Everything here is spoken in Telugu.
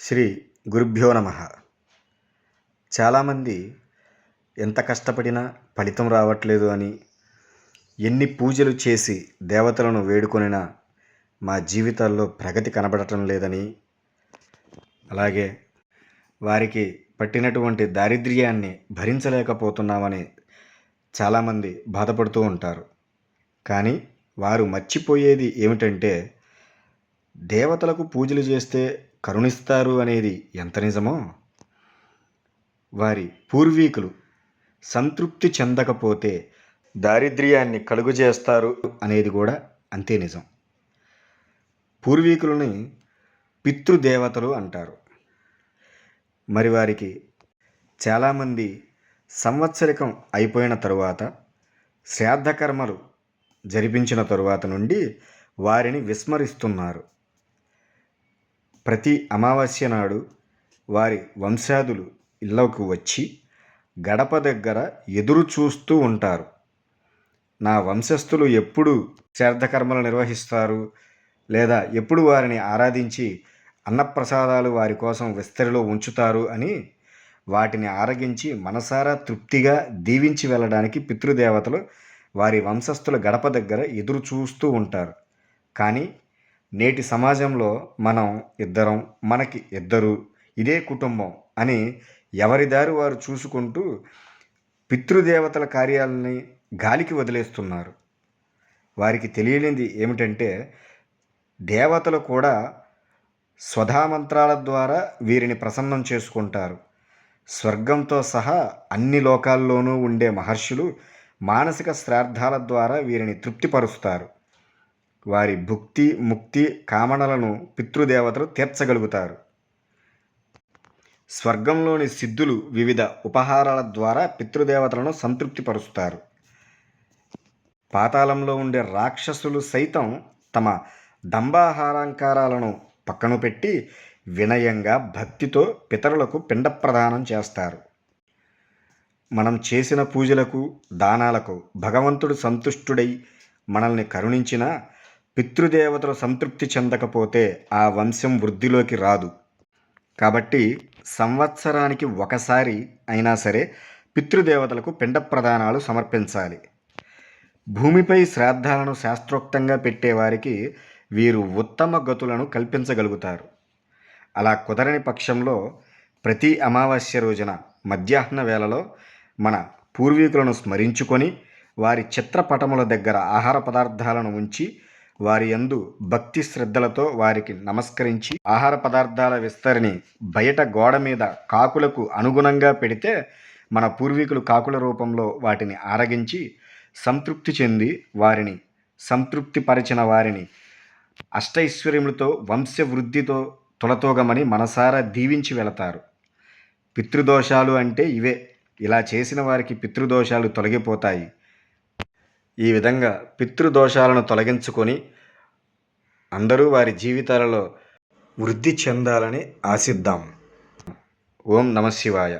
శ్రీ గురుభ్యో నమ. చాలామంది ఎంత కష్టపడినా ఫలితం రావట్లేదు అని ఎన్ని పూజలు చేసి దేవతలను వేడుకొనినా మా జీవితాల్లో ప్రగతి కనబడటం లేదని అలాగే వారికి పట్టినటువంటి దారిద్ర్యాన్ని భరించలేకపోతున్నామని చాలామంది బాధపడుతూ ఉంటారు. కానీ వారు మర్చిపోయేది ఏమిటంటే దేవతలకు పూజలు చేస్తే కరుణిస్తారు అనేది ఎంత నిజమో వారి పూర్వీకులు సంతృప్తి చెందకపోతే దారిద్ర్యాన్ని కలుగజేస్తారు అనేది కూడా అంతే నిజం. పూర్వీకులని పితృదేవతలు అంటారు. మరి వారికి చాలామంది సంవత్సరికం అయిపోయిన తరువాత శ్రాద్ధకర్మలు జరిపించిన తరువాత నుండి వారిని విస్మరిస్తున్నారు. ప్రతి అమావాస్య నాడు వారి వంశాదులు ఇళ్ళకు వచ్చి గడప దగ్గర ఎదురు చూస్తూ ఉంటారు. నా వంశస్థులు ఎప్పుడు శ్రాద్ధకర్మలు నిర్వహిస్తారు? లేదా ఎప్పుడు వారిని ఆరాధించి అన్నప్రసాదాలు వారి కోసం విస్తరిలో ఉంచుతారు అని వాటిని ఆరగించి మనసారా తృప్తిగా దీవించి వెళ్ళడానికి పితృదేవతలు వారి వంశస్థుల గడప దగ్గర ఎదురు చూస్తూ ఉంటారు. కానీ నేటి సమాజంలో మనం ఇద్దరం మనకి ఇద్దరు ఇదే కుటుంబం అని ఎవరి దారి వారు చూసుకుంటూ పితృదేవతల కార్యాలని గాలికి వదిలేస్తున్నారు. వారికి తెలియనిది ఏమిటంటే దేవతలు కూడా స్వధామంత్రాల ద్వారా వీరిని ప్రసన్నం చేసుకుంటారు. స్వర్గంతో సహా అన్ని లోకాల్లోనూ ఉండే మహర్షులు మానసిక శ్రార్థాల ద్వారా వీరిని తృప్తిపరుస్తారు. వారి భుక్తి ముక్తి కామనలను పితృదేవతలు తీర్చగలుగుతారు. స్వర్గంలోని సిద్ధులు వివిధ ఉపహారాల ద్వారా పితృదేవతలను సంతృప్తిపరుస్తారు. పాతాళంలో ఉండే రాక్షసులు సైతం తమ దంబాహారాంకారాలను పక్కన పెట్టి వినయంగా భక్తితో పితరులకు పిండ ప్రదానం చేస్తారు. మనం చేసిన పూజలకు దానాలకు భగవంతుడు సంతుష్టుడై మనల్ని కరుణించిన పితృదేవతలు సంతృప్తి చెందకపోతే ఆ వంశం వృద్ధిలోకి రాదు. కాబట్టి సంవత్సరానికి ఒకసారి అయినా సరే పితృదేవతలకు పిండ ప్రదానాలు సమర్పించాలి. భూమిపై శ్రాద్ధాలను శాస్త్రోక్తంగా పెట్టేవారికి వీరు ఉత్తమ గతులను కల్పించగలుగుతారు. అలా కుదరని పక్షంలో ప్రతి అమావాస్య రోజున మధ్యాహ్న వేళలో మన పూర్వీకులను స్మరించుకొని వారి చిత్రపటముల దగ్గర ఆహార పదార్థాలను ఉంచి వారి యందు భక్తి శ్రద్ధలతో వారికి నమస్కరించి ఆహార పదార్థాల విస్తరిని బయట గోడ మీద కాకులకు అనుగుణంగా పెడితే మన పూర్వీకులు కాకుల రూపంలో వాటిని ఆరగించి సంతృప్తి చెంది వారిని సంతృప్తిపరిచిన వారిని అష్టైశ్వర్యములతో వంశవృద్ధితో తొలతోగమని మనసారా దీవించి వెళతారు. పితృదోషాలు అంటే ఇవే. ఇలా చేసిన వారికి పితృదోషాలు తొలగిపోతాయి. ఈ విధంగా పితృదోషాలను తొలగించుకొని అందరూ వారి జీవితాలలో వృద్ధి చెందాలని ఆశిద్దాం. ఓం నమ శివాయ.